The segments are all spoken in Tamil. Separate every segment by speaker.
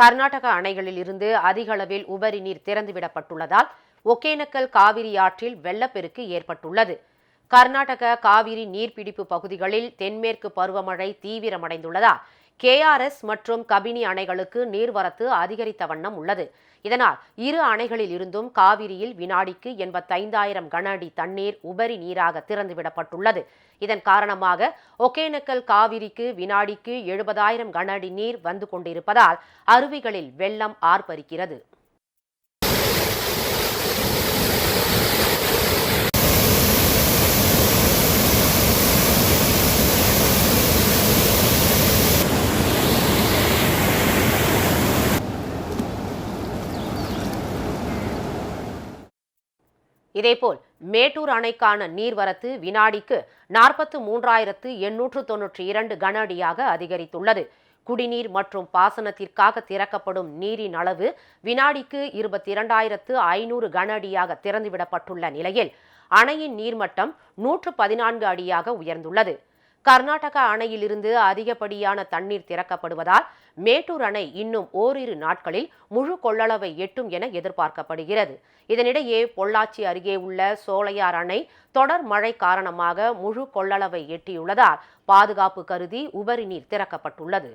Speaker 1: கர்நாடக அணைகளில் இருந்து அதிக அளவில் உபரி நீர் திறந்துவிடப்பட்டுள்ளதால் ஒகேனக்கல் காவிரி ஆற்றில் வெள்ளப்பெருக்கு ஏற்பட்டுள்ளது. கர்நாடக காவிரி நீர்பிடிப்பு பகுதிகளில் தென்மேற்கு பருவமழை தீவிரமடைந்துள்ளதால் கேஆர்எஸ் மற்றும் கபினி அணைகளுக்கு நீர்வரத்து அதிகரித்த வண்ணம் உள்ளது. இதனால் இரு அணைகளில் இருந்தும் காவிரியில் வினாடிக்கு எண்பத்தைந்தாயிரம் கன அடி தண்ணீர் உபரி நீராக திறந்துவிடப்பட்டுள்ளது. இதன் காரணமாக ஒகேனக்கல் காவிரிக்கு வினாடிக்கு எழுபதாயிரம் கன அடி நீர் வந்து கொண்டிருப்பதால் அருவிகளில் வெள்ளம் ஆர்ப்பரிக்கிறது. இதேபோல் மேட்டூர் அணைக்கான நீர்வரத்து வினாடிக்கு நாற்பத்து மூன்றாயிரத்து எண்ணூற்று தொன்னூற்றி இரண்டு கன அடியாக அதிகரித்துள்ளது. குடிநீர் மற்றும் பாசனத்திற்காக திறக்கப்படும் நீரின் அளவு வினாடிக்கு இருபத்தி இரண்டாயிரத்து ஐநூறு கன அடியாக திறந்துவிடப்பட்டுள்ள நிலையில் அணையின் நீர்மட்டம் நூற்று பதினான்கு அடியாக உயர்ந்துள்ளது. கர்நாடக அணையிலிருந்து அதிகப்படியான தண்ணீர் திறக்கப்படுவதால் மேட்டூர் அணை இன்னும் ஓரிரு நாட்களில் முழு கொள்ளளவை எட்டும் என எதிர்பார்க்கப்படுகிறது. இதனிடையே பொள்ளாச்சி அருகே உள்ள சோலையார் அணை தொடர் மழை காரணமாக முழு கொள்ளளவை எட்டியுள்ளதால் பாதுகாப்பு கருதி உபரி நீர் திறக்கப்பட்டுள்ளது.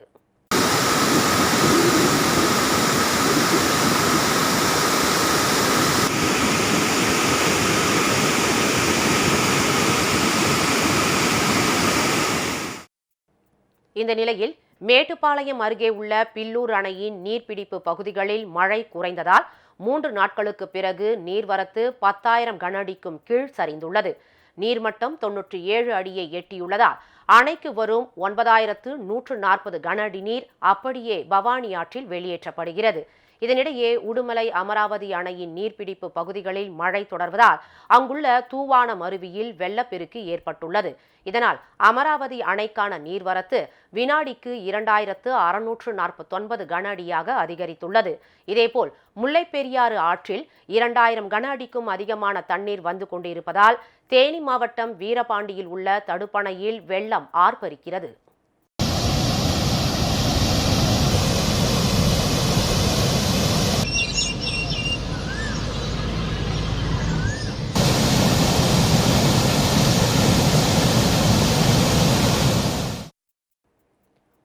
Speaker 1: இந்த நிலையில் மேட்டுப்பாளையம் அருகே உள்ள பில்லூர் அணையின் நீர்பிடிப்பு பகுதிகளில் மழை குறைந்ததால் மூன்று நாட்களுக்கு பிறகு நீர்வரத்து பத்தாயிரம் கனஅடிக்கும் கீழ் சரிந்துள்ளது. நீர்மட்டம் தொன்னூற்றி ஏழு அடியை எட்டியுள்ளதால் அணைக்கு வரும் ஒன்பதாயிரத்து நூற்று நாற்பது கன அடி நீர் அப்படியே பவானி ஆற்றில் வெளியேற்றப்படுகிறது. இதனிடையே உடுமலை அமராவதி அணையின் நீர்பிடிப்பு பகுதிகளில் மழை தொடர்வதால் அங்குள்ள தூவானம் அருவியில் வெள்ளப்பெருக்கு ஏற்பட்டுள்ளது. இதனால் அமராவதி அணைக்கான நீர்வரத்து வினாடிக்கு இரண்டாயிரத்து அறுநூற்று நாற்பத்தொன்பது கன அடியாக அதிகரித்துள்ளது. இதேபோல் முல்லைப்பெரியாறு ஆற்றில் இரண்டாயிரம் கன அடிக்கும் அதிகமான தண்ணீர் வந்து கொண்டிருப்பதால் தேனி மாவட்டம் வீரபாண்டியில் உள்ள தடுப்பணையில் வெள்ள வெள்ளம் ஆர்ப்பரிக்கிறது.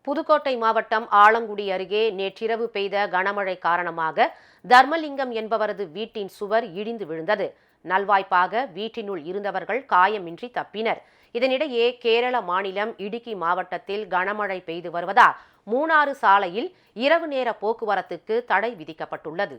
Speaker 1: புதுக்கோட்டை மாவட்டம் ஆலங்குடி அருகே நேற்றிரவு பெய்த கனமழை காரணமாக தர்மலிங்கம் என்பவரது வீட்டின் சுவர் இடிந்து விழுந்தது. நல்வாய்ப்பாக வீட்டினுள் இருந்தவர்கள் காயமின்றி தப்பினர். இதனிடையே கேரள மாநிலம் இடுக்கி மாவட்டத்தில் கனமழை பெய்து வருவதால் மூணாறு சாலையில் இரவு நேர போக்குவரத்துக்கு தடை விதிக்கப்பட்டுள்ளது.